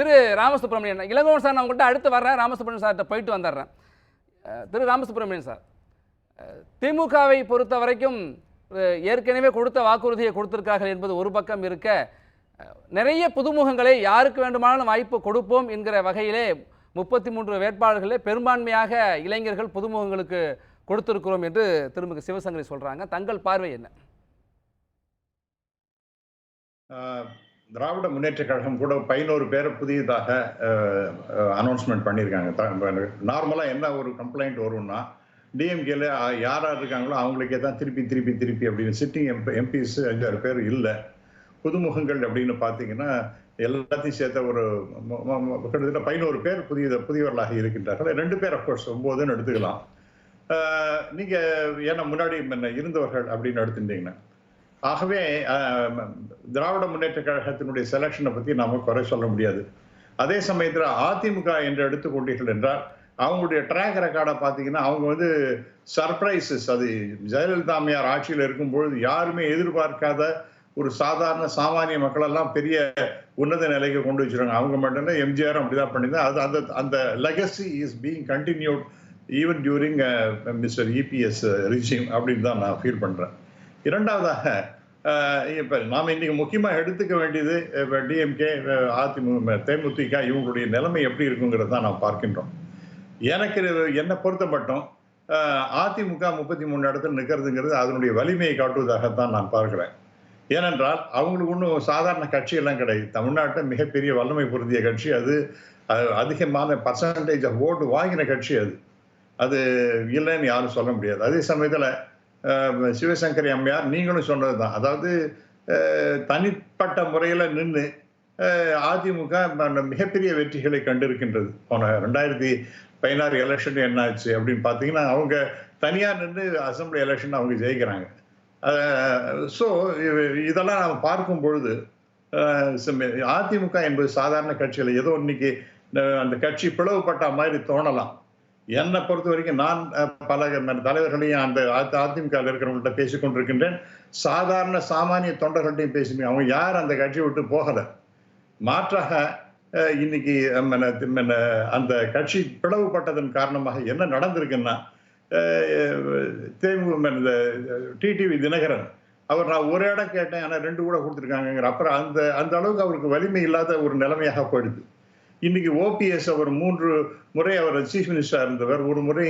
திரு Ramasubramanian Elangovan sir நான் உங்கள்கிட்ட அடுத்து வர்றேன். ராமசுப்ரமணியன் சார்கிட்ட போயிட்டு வந்துடுறேன். திரு ராமசுப்ரமணியன் சார் திமுகவை பொறுத்த வரைக்கும் ஏற்கனவே கொடுத்த வாக்குறுதியை கொடுத்திருக்கார்கள் என்பது ஒரு பக்கம் இருக்க நிறைய புதுமுகங்களை யாருக்கு வேண்டுமானாலும் வாய்ப்பு கொடுப்போம் என்கிற வகையிலே முப்பத்தி மூன்று வேட்பாளர்களே பெரும்பான்மையாக இளைஞர்கள் புதுமுகங்களுக்கு கொடுத்திருக்கிறோம் என்று திருமிகு சிவசங்கரி சொல்கிறாங்க தங்கள் பார்வை என்ன? திராவிட முன்னேற்ற கழகம் கூட பதினோரு பேரை புதியதாக அனௌன்ஸ்மெண்ட் பண்ணியிருக்காங்க. நார்மலாக என்ன ஒரு கம்ப்ளைண்ட் வரும்னா டிஎம்கேல யார் யார் இருக்காங்களோ அவங்களுக்கே தான் திருப்பி திருப்பி திருப்பி அப்படின்னு சிட்டிங் எம்பி எம்பிஸ் அஞ்சாறு பேர் இல்லை. புதுமுகங்கள் அப்படின்னு பார்த்தீங்கன்னா எல்லாத்தையும் சேர்த்த ஒரு கிட்டத்தட்ட பதினோரு பேர் புதிய புதியவர்களாக இருக்கின்றார்கள். ரெண்டு பேர் அஃப்கோர்ஸ் ஒம்போதுன்னு எடுத்துக்கலாம். நீங்கள் ஏன்னா முன்னாடி இருந்தவர்கள் அப்படின்னு எடுத்துட்டீங்கன்னா ஆகவே திராவிட முன்னேற்ற கழகத்தினுடைய செலெக்ஷனை பற்றி நாம் குறை சொல்ல முடியாது. அதே சமயத்தில் அதிமுக என்று எடுத்துக்கொண்டீர்கள் என்றால் அவங்களுடைய ட்ராக் ரெக்கார்டை பார்த்தீங்கன்னா அவங்க வந்து சர்ப்ரைசஸ் அது ஜெயலலிதா அம்மையார் ஆட்சியில் இருக்கும்பொழுது யாருமே எதிர்பார்க்காத ஒரு சாதாரண சாமானிய மக்களெல்லாம் பெரிய உன்னத நிலைக்கு கொண்டு வச்சுருவாங்க அவங்க மட்டும் எம்ஜிஆர் அப்படிதான் பண்ணியிருந்தா அது அந்த அந்த legacy is being continued even during mister EPS regime அப்படின்னு தான் நான் ஃபீல் பண்ணுறேன் இரண்டாவதாக இப்போ இப்ப நாம இன்னைக்கு முக்கியமா எடுத்துக்க வேண்டியது டிஎம்கே அதிமுக தேமுதிக இவங்களுடைய நிலைமை எப்படி இருக்குங்கிறது தான் நாம் பார்க்கின்றோம். எனக்கு என்னை பொறுத்த மட்டும் அதிமுக முப்பத்தி மூணு இடத்துல நிற்கிறதுங்கிறது அதனுடைய வலிமையை காட்டுவதாகத்தான் நான் பார்க்கிறேன். ஏனென்றால் அவங்களுக்கு ஒன்றும் சாதாரண கட்சியெல்லாம் கிடையாது. தமிழ்நாட்டில் மிகப்பெரிய வல்லமை பொருந்திய கட்சி அது. அதிகமான பர்சன்டேஜ் ஆஃப் ஓட்டு வாங்கின கட்சி அது. அது இல்லைன்னு யாரும் சொல்ல முடியாது. அதே சமயத்தில் சிவசங்கரி அம்மையார் நீங்களும் சொன்னது தான் அதாவது தனிப்பட்ட முறையில் நின்று அதிமுக மிகப்பெரிய வெற்றிகளை கண்டிருக்கின்றது. போன ரெண்டாயிரத்தி பதினாறு எலெக்ஷன் என்ன ஆச்சு அப்படின்னு பார்த்தீங்கன்னா அவங்க தனியாக நின்று அசம்பிளி எலெக்ஷன் அவங்க ஜெயிக்கிறாங்க. ஸோ இதெல்லாம் நாம் பார்க்கும் பொழுது அதிமுக என்பது சாதாரண கட்சியில் ஏதோ இன்னைக்கு அந்த கட்சி பிளவுபட்ட மாதிரி தோணலாம். என்னை பொறுத்த வரைக்கும் நான் பல தலைவர்களையும் அந்த அதிமுக இருக்கிறவங்கள்ட்ட பேசிக்கொண்டிருக்கின்றேன். சாதாரண சாமானிய தொண்டர்கள்ட்டையும் பேசினேன் அவங்க யார் அந்த கட்சியை விட்டு போகலை. மாற்றாக இன்னைக்கு அஹ், அந்த கட்சி பிளவுபட்டதன் காரணமாக என்ன நடந்திருக்குன்னா தேமுக இந்த டிடிவி தினகரன். அவர் நான் ஒரு இடம் கேட்டேன். ஆனால் ரெண்டு கூட கொடுத்துருக்காங்கிற அப்புறம் அந்த அந்த அளவுக்கு அவருக்கு வலிமை இல்லாத ஒரு நிலைமையாக போயிடுது. இன்னைக்கு ஓபிஎஸ் அவர் மூன்று முறை அவர் சீஃப் மினிஸ்டராக இருந்தவர் ஒரு முறை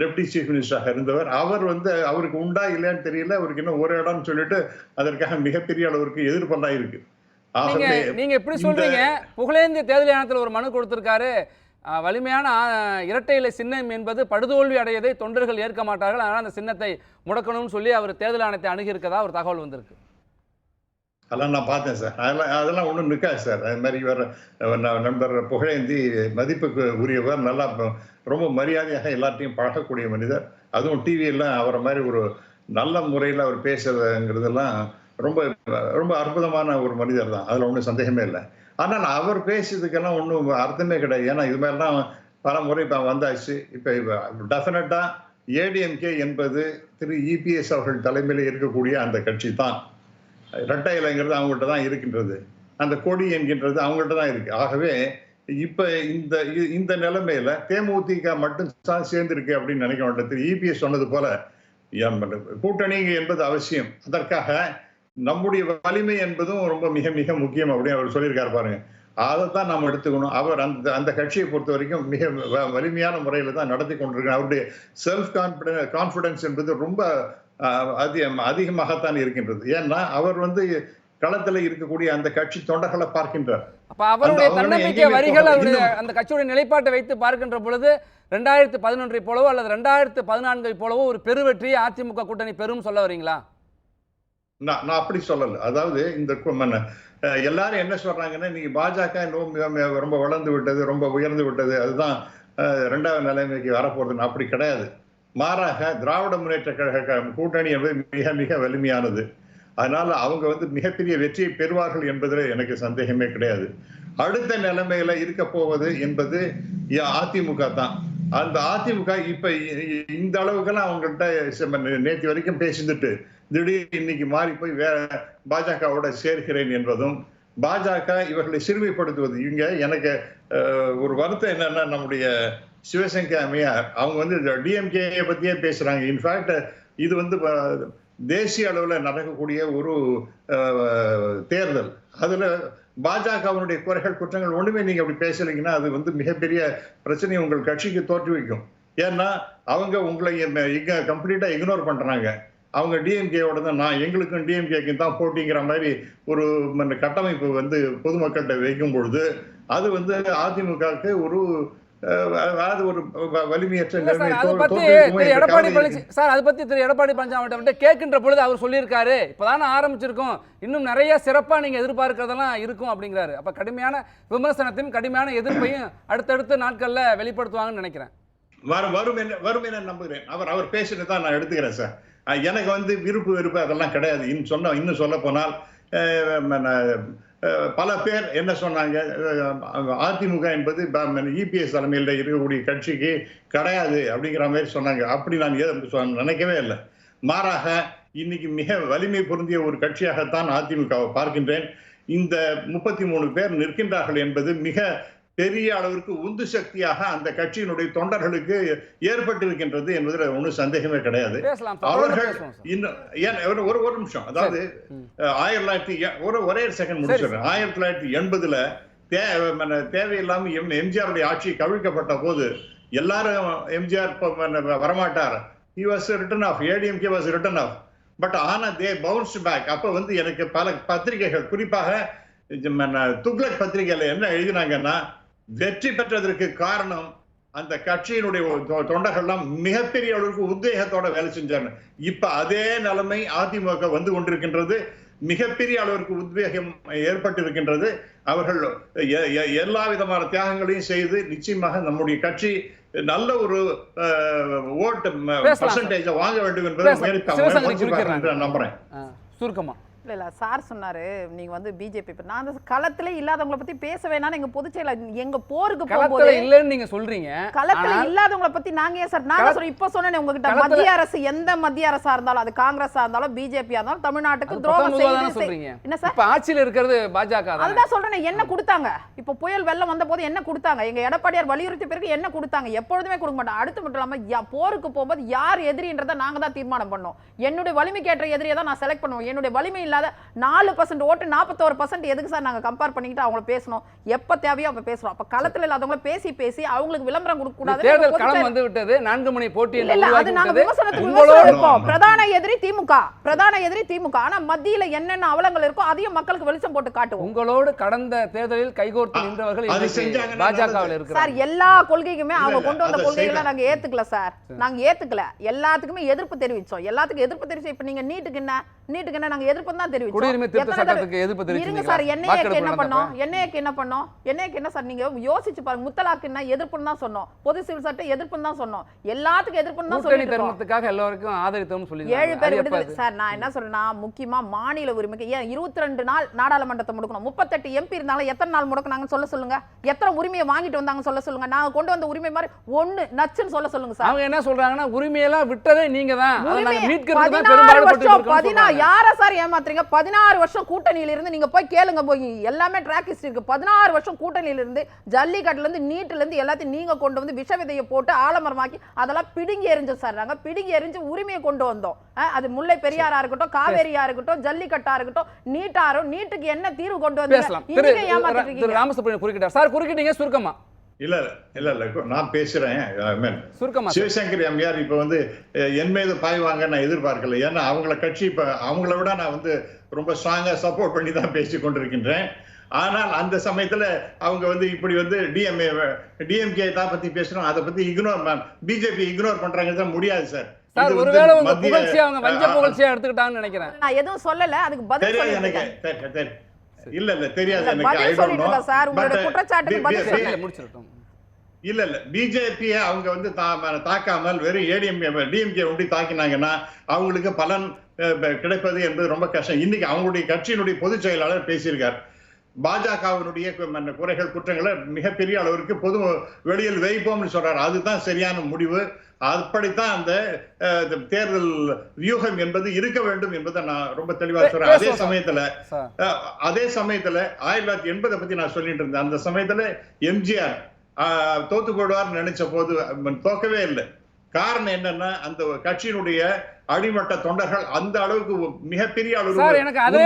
டெப்டி சீஃப் மினிஸ்டராக இருந்தவர். அவர் வந்து அவருக்கு உண்டா இல்லையான்னு தெரியல. அவருக்கு இன்னும் ஒரு இடம்னு சொல்லிட்டு அதற்காக மிகப்பெரிய அளவிற்கு எதிர்ப்பெல்லாம் இருக்கு. நீங்க எப்படி சொல்றீங்க? புகழேந்தி தேர்தல் ஆணையத்தில் ஒரு மனு கொடுத்திருக்காரு. வலிமையான இரட்டை இலை சின்னம் என்பது படுதோல்வி அடையதை தொண்டர்கள் ஏற்க மாட்டார்கள். அதனால் அந்த சின்னத்தை முடக்கணும்னு சொல்லி அவர் தேர்தல் ஆணையத்தை அணுகியிருக்கதா ஒரு தகவல் வந்திருக்கு. அதெல்லாம் நான் பார்த்தேன் சார். அதெல்லாம் அதெல்லாம் ஒன்றும் நிற்காது சார். அது மாதிரி இவர் நண்பர் புகழேந்தி மதிப்புக்கு உரியவர். நல்லா ரொம்ப மரியாதையாக எல்லாத்தையும் பழகக்கூடிய மனிதர். அதுவும் டிவியெல்லாம் அவரை மாதிரி ஒரு நல்ல முறையில் அவர் பேசுறதுங்கிறதெல்லாம் ரொம்ப ரொம்ப அற்புதமான ஒரு மனிதர் தான். அதில் ஒன்றும் சந்தேகமே இல்லை. ஆனால் அவர் பேசுறதுக்கெல்லாம் ஒன்றும் அர்த்தமே கிடையாது. ஏன்னா இது மாதிரிலாம் பல முறை இப்போ வந்தாச்சு. இப்போ டெஃபினட்டாக ஏடிஎம்கே என்பது திரு இபிஎஸ் அவர்கள் தலைமையில் இருக்கக்கூடிய அந்த கட்சி தான். இரட்டை இலைங்கிறது அவங்கள்ட்ட தான் இருக்கின்றது. அந்த கொடி என்கின்றது அவங்கள்ட்ட தான் இருக்கு. ஆகவே இப்ப இந்த இந்த நிலைமையில தேமுதிக மட்டும் தான் சேர்ந்திருக்கு அப்படின்னு நினைக்க மாட்டேன். திரு. இபிஎஸ் சொன்னது போல கூட்டணிங்க கூட்டணி என்பது அவசியம். அதற்காக நம்முடைய வலிமை என்பதும் ரொம்ப மிக மிக முக்கியம் அப்படின்னு அவர் சொல்லியிருக்காரு பாருங்க. அதைத்தான் நாம் எடுத்துக்கணும். அவர் அந்த அந்த கட்சியை பொறுத்த வரைக்கும் மிக வ- வலிமையான முறையில் தான் நடத்தி கொண்டிருக்கிறார். அவருடைய செல்ஃப் கான்பிடன்ஸ் கான்ஃபிடன்ஸ் என்பது ரொம்ப அதிகம் அதிகமாகத்தான் இருக்கின்றது. ஏன்னா அவர் வந்து களத்துல இருக்கக்கூடிய அந்த கட்சி தொண்டர்களை பார்க்கின்றார். அப்ப அவருடைய தன்னம்பிக்கை வரிகள். அவருடைய அந்த கட்சியுடைய நிலைப்பாட்டை வைத்து பார்க்கின்ற பொழுது ரெண்டாயிரத்து பதினொன்றை போலவோ அல்லது ரெண்டாயிரத்து பதினான்கை போலவோ ஒரு பெருவெற்றியை அதிமுக கூட்டணி பெரும் சொல்ல வரீங்களா? நான் நான் அப்படி சொல்லல. அதாவது இந்த எல்லாரும் என்ன சொல்றாங்கன்னா நீங்க பாஜக ரொம்ப வளர்ந்து விட்டது ரொம்ப உயர்ந்து விட்டது அதுதான் அஹ், இரண்டாவது நிலைமைக்கு வரப்போகுதுன்னு. அப்படி கிடையாது. மாறாக திராவிட முன்னேற்ற கழக கூட்டணி என்பது மிக மிக வலிமையானது. அதனால அவங்க வந்து மிகப்பெரிய வெற்றியை பெறுவார்கள் என்பதில் எனக்கு சந்தேகமே கிடையாது. அடுத்த நிலைமையில இருக்க போவது என்பது அதிமுக தான். அந்த அதிமுக இப்ப இந்த அளவுக்கெல்லாம் அவங்கள்ட்ட செம்ம நே- வரைக்கும் பேசிந்துட்டு திடீர் இன்னைக்கு மாறி போய் வேற பாஜகவோட சேர்கிறேன் என்பதும் பாஜக இவர்களை சிறுமைப்படுத்துவது. இவங்க எனக்கு ஒரு வருத்தம் என்னன்னா நம்முடைய சிவசங்கர் அவங்க வந்து டிஎம்கே பத்தியே பேசுறாங்க. இன்ஃபேக்ட் இது வந்து தேசிய அளவில் நடக்கக்கூடிய ஒரு தேர்தல். அதுல பாஜகவினுடைய குறைகள் குற்றங்கள் ஒண்ணுமே நீங்க அப்படி பேசலைங்கன்னா அது வந்து மிகப்பெரிய பிரச்சனையை உங்கள் கட்சிக்கு தோற்றுவிக்கும் ஏன்னா அவங்க உங்களை இங்கே கம்ப்ளீட்டா இக்னோர் பண்றாங்க. அவங்க டிஎம்கேவோட தான் நான் எங்களுக்கும் டிஎம்கேக்கும் தான் போட்டிங்கிற மாதிரி ஒரு கட்டமைப்பு வந்து பொதுமக்கள்கிட்ட வைக்கும் பொழுது அது வந்து அதிமுகவுக்கு ஒரு அதாவது ஒரு வலிமையற்ற அதை எடப்பாடி பழனிசாமி. சார் அதை பத்தி திரு எடப்பாடி பழனிசாமி கேட்கின்ற பொழுது அவர் சொல்லியிருக்காரு. இப்பதானே ஆரம்பிச்சிருக்கோம். இன்னும் நிறைய சிறப்பா நீங்க எதிர்பார்க்கறதெல்லாம் இருக்கும் அப்படிங்கிறாரு. அப்ப கடுமையான விமர்சனத்தையும் கடுமையான எதிர்ப்பையும் அடுத்தடுத்த நாட்கள்ல வெளிப்படுத்துவாங்கன்னு நினைக்கிறேன். வரும் வரும் என்ன வரும் என நம்புகிறேன். அவர் அவர் பேசுனது நான் எடுத்துக்கிறேன் சார். எனக்கு வந்து விருப்பு வெறுப்பு அதெல்லாம் கிடையாது. இன்னும் சொன்ன இன்னும் சொல்ல போனால் பல பேர் என்ன சொன்னாங்க? அதிமுக என்பது இபிஎஸ் தலைமையில் இருக்கக்கூடிய கட்சிக்கு கிடையாது அப்படிங்கிற மாதிரி சொன்னாங்க. அப்படி நான் எதுவும் நினைக்கவே இல்லை. மாறாக இன்னைக்கு மிக வலிமை பொருந்திய ஒரு கட்சியாகத்தான் அதிமுகவை பார்க்கின்றேன். இந்த முப்பத்தி மூணு பேர் நிற்கின்றார்கள் என்பது மிக பெரிய அளவிற்கு உந்து சக்தியாக அந்த கட்சியினுடைய தொண்டர்களுக்கு ஏற்பட்டிருக்கின்றது என்பதில் ஒன்றும் சந்தேகமே கிடையாது. அவர்கள் இன்னும் ஒரு ஒரு நிமிஷம். அதாவது ஆயிரத்தி தொள்ளாயிரத்தி ஒரு ஒரே செகண்ட் முடிச்சிடுறேன். ஆயிரத்தி தொள்ளாயிரத்தி எண்பதுல தே மன- தேவையில்லாம எம் எம்ஜிஆருடைய ஆட்சி கவிழ்க்கப்பட்ட போது எல்லாரும் எம்ஜிஆர் வரமாட்டார். He was written off ADMK was written off but ஆனா தே பவுன்ஸ் பேக் அப்ப வந்து எனக்கு பல பத்திரிகைகள் குறிப்பாக துக்ளக் பத்திரிகையில என்ன எழுதினாங்கன்னா வெற்றி பெற்றதற்கு காரணம் அந்த கட்சியினுடைய தொண்டர்கள்லாம் மிகப்பெரிய அளவுக்கு உத்வேகத்தோட வேலை செஞ்சாங்க. இப்ப அதே நிலைமை அதிமுக வந்து கொண்டிருக்கின்றது. மிகப்பெரிய அளவிற்கு உத்வேகம் ஏற்பட்டிருக்கின்றது. அவர்கள் எல்லா விதமான தியாகங்களையும் செய்து நிச்சயமாக நம்முடைய கட்சி நல்ல ஒரு ஓட்டு. பர்சன்டேஜ் வாங்க வேண்டும் என்பதை நம்புறேன். சுருக்கமா. இல்ல இல்ல. சார் சொன்னாரு நீங்க வந்து பிஜேபி நான் அந்த களத்திலே இல்லாதவங்கள பத்தி பேச வேணாம்னு எங்க பொதுச் செயலாளர் எங்க போருக்கு போகும்போது இல்லைன்னு நீங்க சொல்றீங்க. களத்துல இல்லாதவங்கள பத்தி நாங்க ஏன் சார் நான் கள- சொல்றேன் இப்ப சொன்னேனே உங்ககிட்ட மத்திய அரசு எந்த மத்திய அரசா இருந்தாலும் அது காங்கிரஸா இருந்தாலும் பிஜேபியா இருந்தாலும் தமிழ்நாட்டுக்கு துரோகம் செய்யுது என்ன சார்? இப்ப ஆட்சியில இருக்கிறது பாஜக தானே. அதுதான் சொல்றேன் என்ன கொடுத்தாங்க? இப்ப புயல் வெள்ளம் வந்த போது என்ன கொடுத்தாங்க? எங்க எடப்பாடியார் வலியுறுத்தி பிறகு என்ன கொடுத்தாங்க? எப்பொழுதுமே கொடுக்க மாட்டோம் அடுத்து மட்டும் இல்லாம யா- போருக்கு போகும்போது யார் எதிரின்றதை நாங்க தான் தீர்மானம் பண்ணோம். என்னுடைய வலிமைக்கேற்ற எதிரியை தான் நான் செலக்ட் பண்ணுவோம். என்னுடைய வலிமை இல்லாத நாலு பர்சன்ட் ஓட்டு நாற்பத்தோரு பர்சன்ட் எதுக்கு சார் நாங்க கம்பேர் பண்ணிக்கிட்டு அவங்கள பேசணும்? எப்ப தேவையோ அப்ப பேசுறோம். அப்ப களத்துல இல்லாதவங்கள பேசி பேசி அவங்களுக்கு விளம்பரம் கொடுக்க கூடாது தேர்தல் களம் வந்து விட்டது நான்கு மணி போட்டி இல்ல அது உருவாகி நாங்க விட்டது. விமர்சனத்துக்கு விமர்சனம் no. பிரதான எதிரி திமுக பிரதான எதிரி திமுக. ஆனா மத்தியில என்னென்ன அவலங்கள் இருக்கோ அதையும் மக்களுக்கு வெளிச்சம் போட்டு காட்டுவோம். உங்களோடு கடந்த தேர்தலில் கைகோர்த்து நின்றவர்கள் பாஜகவில் நல்லது. சார் இருக்கிறார் எல்லா கொள்கைக்குமே அவங்க கொண்டு வந்த கொள்கைகளை செய்யல. நாங்க ஏத்துக்கல சார். நாங்க ஏத்துக்கல. எல்லாத்துக்குமே எதிர்ப்பு தெரிவிச்சோம். எல்லாத்துக்கும் எதிர்ப்பு தெரிவிச்சோம். இப்ப நீங்க நீட்டுக்கு என்ன? நீட்டுக்கு என்ன? நாங்க எதிர்ப்பு தான் தெரிவிச்சோம். குடியுரிமை திருத்த சட்டத்துக்கு எதிர்ப்பு இருங்க தெரிவிச்சீங்களா? சார் என்ஐஏக்கு என்ன? பண்ணோம்? என்ஐஏக்கு என்ன பண்ணோம்? என்ஐஏக்கு என்ன சார் நீங்க யோசிச்சு பாருங்க. முத்தலாக்கு என்ன எதிர்ப்புன்னு தான் சொன்னோம். பொது சிவில் சட்டம் எதிர்ப்புன்னு தான் சொன்னோம். எல்லாத்துக்கும் எதிர்ப்புன்னு தான் இருக்கோம். தர்மத்துக்காக எல்லாருக்கும் ஆதரித்தோம்னு சொல்லி ஏழு பேர் விடுதலை சார் நான் என்ன சொல்றேன்னா முக்கியமா மாநில உரிமைக்கு. ஏன் இருபத்தி ரெண்டு நாள் நாடாளுமன்றத்தை முடக்கணும்? முப்பத்தெட்டு எம்பி இருந்தாலும் எத்தனை நாள் முடக்குனாங்கன்னு சொல்ல சொல்லுங்க. எத்தனை உரிமையை வாங்கிட்டு வந்தாங்க சொல்ல சொல்லுங்க. நாங்க கொண்டு வந்த உரிமை மாதிரி ஒண்ணு நச்சுன்னு சொல்ல சொல்லுங்க சார். அவங்க என்ன சொல்றாங்கன்னா உரிமையெல்லாம் விட்டதே நீங்க தான் மீட்கிறது தான். யார சார் ஏமாத்துறீங்க? பதினாறு வருஷம் கூட்டணியில இருந்து நீங்க போய் கேளுங்க போய் எல்லாமே ட்ராக் ஹிஸ்டரி இருக்கு. பதினாறு வருஷம் கூட்டணியில இருந்து ஜல்லிக்கட்டுல இருந்து நீட்டுல இருந்து எல்லாத்தையும் நீங்க கொண்டு வந்து விஷ விதையை போட்டு ஆலமரமாக்கி அதெல்லாம் பிடுங்கி எறிஞ்சோம் சார் நாங்க. பிடுங்கி எறிஞ்சு உரிமையை கொண்டு வந்தோம். அது முல்லை பெரியாரா இருக்கட்டும் காவேரியா இருக்கட்டும் ஜல்லிக்கட்டா இருக்கட்டும் நீட்டாரோ நீட்டுக்கு என்ன தீர்வு கொண்டு வந்து ராமசுப்ரமணியன் குறுக்கிட்டார். சார் குறுக்கிட்டீங்க சுருக்கமா. இல்ல இல்ல இல்ல நான் பேசுறேன். சிவசங்கர் எம்ஆர் இப்ப வந்து என் மீது பாய்வாங்க நான் எதிர்பார்க்கல. ஏன்னா அவங்கள கட்சி இப்ப அவங்கள விட நான் வந்து ரொம்ப ஸ்ட்ராங்கா சப்போர்ட் பண்ணி தான் பேசி கொண்டிருக்கின்றேன். ஆனால் அந்த சமயத்துல அவங்க வந்து இப்படி வந்து டிஎம்ஏ டிஎம்கே தான் பத்தி பேசுறோம். அதை பத்தி இக்னோர் பிஜேபி இக்னோர் பண்றாங்க தான் முடியாது சார் சார் ஒருவேளை உங்க மத்திய- புகழ்ச்சியை அவங்க வஞ்ச புகழ்ச்சியா எடுத்துக்கிட்டாங்கன்னு நினைக்கிறேன். நான் எதுவும் சொல்லல அதுக்கு பதில் எனக்கு. இல்ல இல்ல தெரியாது இல்ல, எனக்கு சார். உங்களுடைய குற்றச்சாட்டுக்கு பதில் சொல்லுங்க. இல்ல, முடிச்சிருட்டோம் இல்ல இல்ல பிஜேபியை அவங்க வந்து தா- தாக்காமல் வெறும் ஏடிஎம்கே டிஎம்கே ஒண்டி தாக்கினாங்கன்னா அவங்களுக்கு பலன் கிடைப்பது என்பது ரொம்ப கஷ்டம் இன்னைக்கு அவங்களுடைய கட்சியினுடைய பொதுச் செயலாளர் பேசியிருக்கார் பாஜகவினுடைய குறைகள் குற்றங்களை மிகப்பெரிய அளவிற்கு பொது வெளியில் வைப்போம்னு சொல்றாரு. அதுதான் சரியான முடிவு. அப்படித்தான் அந்த தேர்தல் வியூகம் என்பது இருக்க வேண்டும் என்பதை நான் ரொம்ப தெளிவா பே- சொல்றேன். அதே. சமயத்துல அதே சமயத்துல ஆயிரத்தி தொள்ளாயிரத்தி எண்பதை பத்தி நான் சொல்லிட்டு இருந்தேன். அந்த சமயத்துல எம்ஜிஆர் தோத்து போடுவார்னு நினைச்ச போது தோக்கவே இல்லை. காரணம் என்னன்னா அந்த கட்சியினுடைய அடிமட்ட தொண்டர்கள் அந்த அளவுக்கு மிகப்பெரிய சார் எனக்கு அதுல.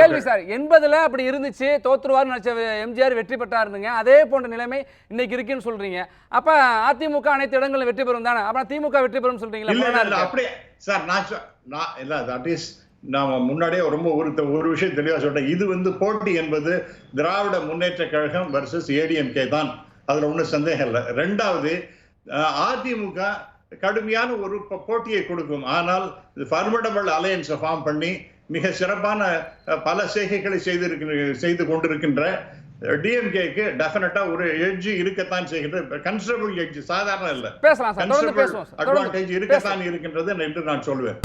கேள்வி சார். எண்பதுல அப்படி இருந்துச்சு தோத்துருவார்னு நினைச்ச எம்ஜிஆர் வெற்றி பெற்றாருங்க அதே போன்ற நிலைமை இன்னைக்கு இருக்குன்னு சொல்றீங்க. அப்ப அதிமுக அனைத்து இடங்களிலும் வெற்றி பெறும் தானே? அப்ப திமுக வெற்றி பெறும் சொல்றீங்களா. அப்படியே சார் நான் நான் இல்ல தட் இஸ் நாம முன்னாடியே ரொம்ப ஒரு ஒரு விஷயம் தெளிவா சொல்றேன் இது வந்து போட்டி என்பது திராவிட முன்னேற்ற கழகம் வர்சஸ் ஏடிஎம்கே தான். அதுல ஒண்ணும் சந்தேகம் இல்லை. ரெண்டாவது அதிமுக கடுமையான ஒரு போட்டியை கொடுக்கும். ஆனால் ஃபர்மிடபிள் அலையன்ஸை ஃபார்ம் பண்ணி மிக சிறப்பான பல செய்கைகளை செய்திருக்கிற செய்து கொண்டிருக்கின்ற டிஎம்கேக்கு டெஃபினட்டா ஒரு எட்ஜ் இருக்கத்தான் செய்கின்ற கன்சிடபிள் எட்ஜ் சாதாரண இல்ல. கன்சிடபிள் அட்வான்டேஜ் இருக்கத்தான் இருக்கின்றது என்று நான் சொல்லுவேன்